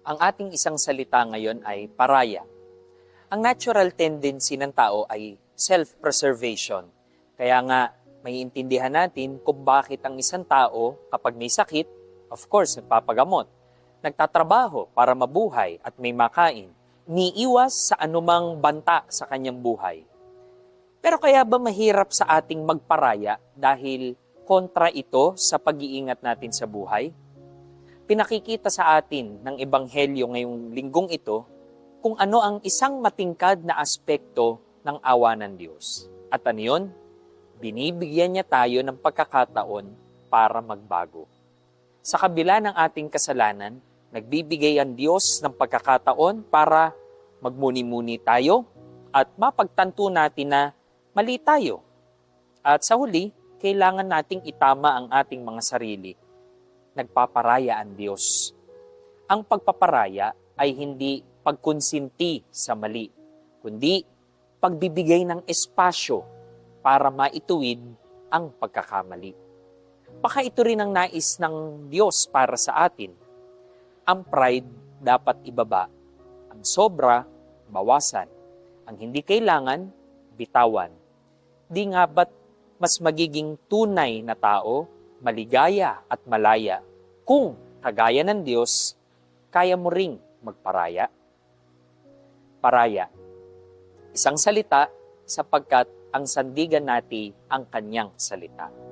Ang ating isang salita ngayon ay paraya. Ang natural tendency ng tao ay self-preservation. Kaya nga, may intindihan natin kung bakit ang isang tao kapag may sakit, of course, nagpapagamot. Nagtatrabaho para mabuhay at may makain. Niiwas sa anumang banta sa kanyang buhay. Pero kaya ba mahirap sa ating magparaya dahil kontra ito sa pag-iingat natin sa buhay? Pinakikita sa atin ng Ebanghelyo ngayong linggong ito kung ano ang isang matingkad na aspekto ng awa ng Diyos. At ano yun? Binibigyan niya tayo ng pagkakataon para magbago. Sa kabila ng ating kasalanan, nagbibigay ang Diyos ng pagkakataon para magmuni-muni tayo at mapagtanto natin na mali tayo. At sa huli, kailangan nating itama ang ating mga sarili. Nagpaparaya ang Diyos. Ang pagpaparaya ay hindi pagkonsinti sa mali, kundi pagbibigay ng espasyo para maituwid ang pagkakamali. Baka ito rin ang nais ng Diyos para sa atin. Ang pride dapat ibaba. Ang sobra, bawasan. Ang hindi kailangan, bitawan. Di nga ba't mas magiging tunay na tao, maligaya at malaya kung kagaya ng Diyos, kaya mo ring magparaya? Paraya. Isang salita sapagkat ang sandigan natin ang kanyang salita.